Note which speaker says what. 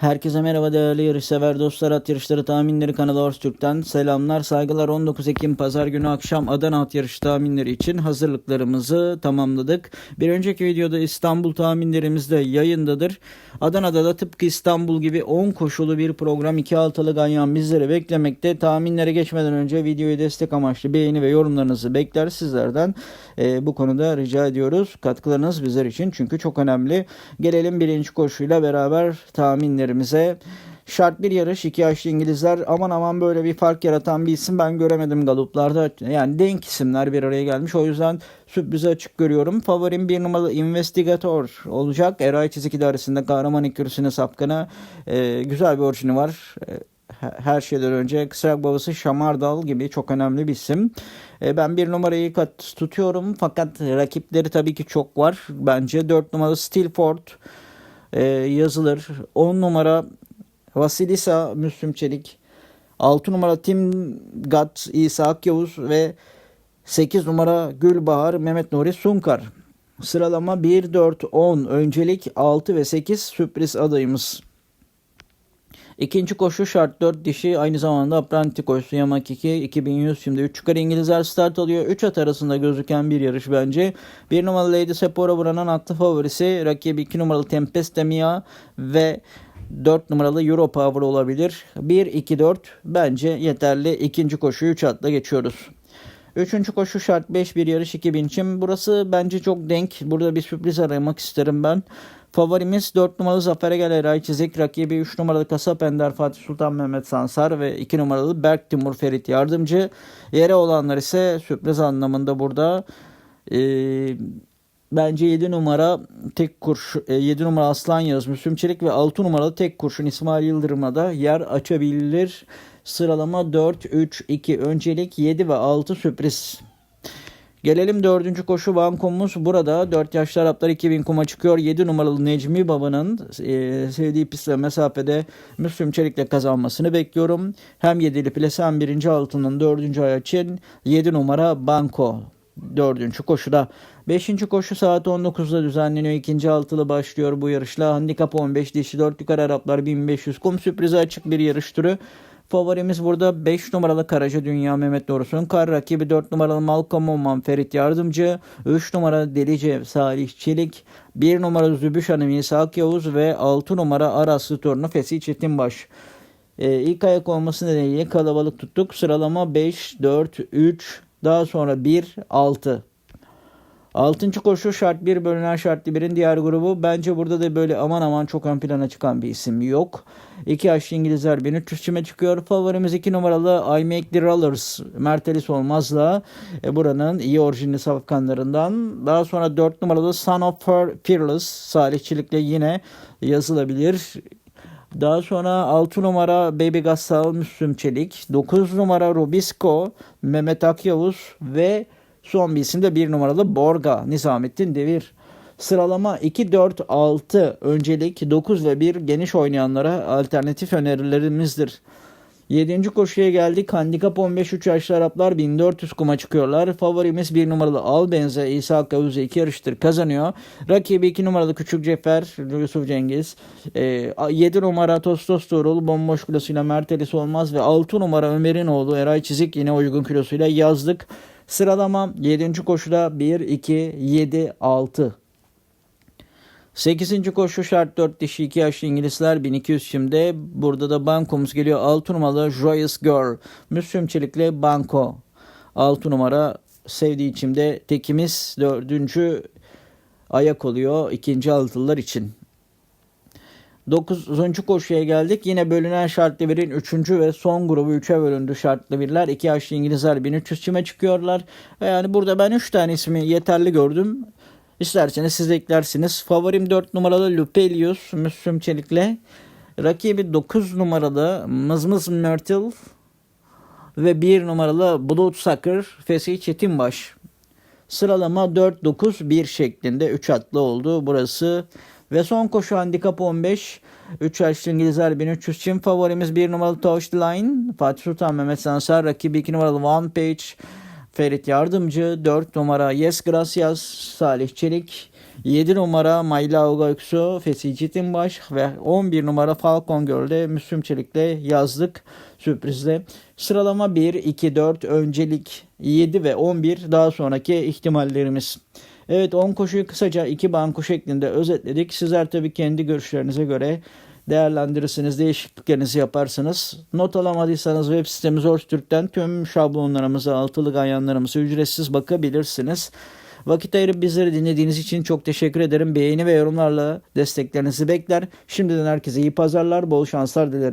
Speaker 1: Herkese merhaba değerli yarışsever dostlar. At yarışları tahminleri kanalı Ors Türk'ten selamlar, saygılar. 19 Ekim Pazar günü akşam Adana at yarışı tahminleri için hazırlıklarımızı tamamladık. Bir önceki videoda İstanbul tahminlerimiz de yayındadır. Adana'da da tıpkı İstanbul gibi 10 koşulu bir program 2 altılı ganyan bizleri beklemekte. Tahminlere geçmeden önce videoyu destek amaçlı beğeni ve yorumlarınızı bekler sizlerden. Ee, bu konuda rica ediyoruz. Katkılarınız bizler için çünkü çok önemli. Gelelim birinci koşuyla beraber tahminlerimize. Şart bir yarış iki yaşlı İngilizler aman aman böyle bir fark yaratan bir isim ben göremedim galuplarda. Yani denk isimler bir araya gelmiş. O yüzden sürprize açık görüyorum. Favorim bir numaralı Investigator olacak. Eray Çizik idaresinde kahraman ikürüsüne sapkına e, güzel bir orijini var. E, her şeyden önce Kısrak babası Şamardal gibi çok önemli bir isim. E, ben bir numarayı tutuyorum fakat rakipleri tabii ki çok var. Bence 4 numaralı Stilford e, yazılır. 10 numara Vasilisa Müslüm Çelik. 6 numara Tim Gat İsa Akyavuz ve 8 numara Gülbahar Mehmet Nuri Sunkar. Sıralama 1, 4, 10 öncelik 6 ve 8 sürpriz adayımız. İkinci koşu şart 4 dişi aynı zamanda Apranti koşusu Yamak 2 2100 şimdi 3 yukarı İngilizler start alıyor. 3 at arasında gözüken bir yarış bence. 1 numaralı Lady Sephora buranın aklı favorisi. Rakibi 2 numaralı Tempest Mia ve 4 numaralı Euro Power olabilir. 1 2 4 bence yeterli. İkinci koşuyu 3 atla geçiyoruz. Üçüncü koşu şart 5 bir yarış 2000 için. Burası bence çok denk. Burada bir sürpriz aramak isterim ben. Favorimiz 4 numaralı Zafer Egel Eray Çizik. Rakibi 3 numaralı Kasap Ender Fatih Sultan Mehmet Sansar ve 2 numaralı Berk Timur Ferit Yardımcı. Yere olanlar ise sürpriz anlamında burada. Ee, bence 7 numara tek kurşun 7 numara Aslan Yağız Müslüm Çelik ve 6 numaralı tek kurşun İsmail Yıldırım'a da yer açabilir. Sıralama 4 3 2 öncelik 7 ve 6 sürpriz. Gelelim dördüncü koşu bankomuz burada. 4 yaşlı Araplar 2000 kuma çıkıyor. 7 numaralı Necmi Baba'nın e, sevdiği pistle mesafede Müslüm Çelik'le kazanmasını bekliyorum. Hem 7'li plase hem 1. altının 4. ay için 7 numara Banko. Dördüncü koşuda. Beşinci koşu saat 19'da düzenleniyor. İkinci altılı başlıyor bu yarışla. Handikap 15 dişi 4 yukarı Araplar 1500 kum sürprize açık bir yarış türü. Favorimiz burada 5 numaralı Karaca Dünya Mehmet Doğrusun. Kar rakibi 4 numaralı Malcolm Oman Ferit Yardımcı. 3 numara Delice Salih Çelik. 1 numara Zübüş Hanım İsa Yavuz ve 6 numara Araslı Torunu Fesih Çetinbaş. Ee, ilk ayak olması nedeniyle kalabalık tuttuk. Sıralama 5, 4, 3, daha sonra 1, 6. Altıncı koşu şart 1 bölünen şartlı birin diğer grubu. Bence burada da böyle aman aman çok ön plana çıkan bir isim yok. İki yaşlı İngilizler 1300 çime çıkıyor. Favorimiz 2 numaralı I Make The Rollers. Mertelis Olmaz'la e, buranın iyi orijinli safkanlarından. Daha sonra 4 numaralı Son of Fearless. Salih Çelik'le yine yazılabilir. Daha sonra 6 numara Baby Gassal Müslüm Çelik. 9 numara Robisco Mehmet Akyavuz ve Son bir 1 numaralı Borga Nizamettin Devir. Sıralama 2, 4, 6 öncelik 9 ve 1 geniş oynayanlara alternatif önerilerimizdir. 7. koşuya geldik. Handikap 15 3 yaşlı Araplar 1400 kuma çıkıyorlar. Favorimiz 1 numaralı Albenze İsa Kavuz'u 2 yarıştır kazanıyor. Rakibi 2 numaralı Küçük Cefer Yusuf Cengiz. E, 7 numara Tostos Tuğrul bomboş kilosuyla Mertelis Olmaz ve 6 numara Ömer'in oğlu Eray Çizik yine uygun kilosuyla yazdık. Sıralama 7. koşuda 1, 2, 7, 6. 8. koşu şart 4 dişi 2 yaşlı İngilizler 1200 şimdi. Burada da bankomuz geliyor. 6 numaralı Joyous Girl. Müslüm Çelik'le banko. 6 numara sevdiği içimde tekimiz 4. ayak oluyor ikinci altılılar için. 9. koşuya geldik. Yine bölünen şartlı birin 3. ve son grubu 3'e bölündü şartlı birler. 2 yaşlı İngilizler 1300 çime çıkıyorlar. Yani burada ben 3 tane ismi yeterli gördüm. İsterseniz siz eklersiniz. Favorim 4 numaralı Lupelius Müslüm Çelik'le. Rakibi 9 numaralı Mızmız Myrtle ve 1 numaralı Blood Sucker Fesih Çetinbaş. Sıralama 4-9-1 şeklinde 3 atlı oldu. Burası ve son koşu handikap 15. 3 yaşlı İngilizler 1300 için favorimiz 1 numaralı Touchline. Fatih Sultan Mehmet Sansar rakibi 2 numaralı One Page. Ferit Yardımcı 4 numara Yes Gracias Salih Çelik 7 numara Mayla Göksu, Fesih Çetinbaş ve 11 numara Falcon Girl'de Müslüm Çelik'le yazdık sürprizle. Sıralama 1, 2, 4, öncelik 7 ve 11 daha sonraki ihtimallerimiz. Evet 10 koşuyu kısaca 2 banko şeklinde özetledik. Sizler tabii kendi görüşlerinize göre değerlendirirsiniz, değişikliklerinizi yaparsınız. Not alamadıysanız web sitemiz Orstürk'ten tüm şablonlarımıza, altılı ganyanlarımıza ücretsiz bakabilirsiniz. Vakit ayırıp bizleri dinlediğiniz için çok teşekkür ederim. Beğeni ve yorumlarla desteklerinizi bekler. Şimdiden herkese iyi pazarlar, bol şanslar dilerim.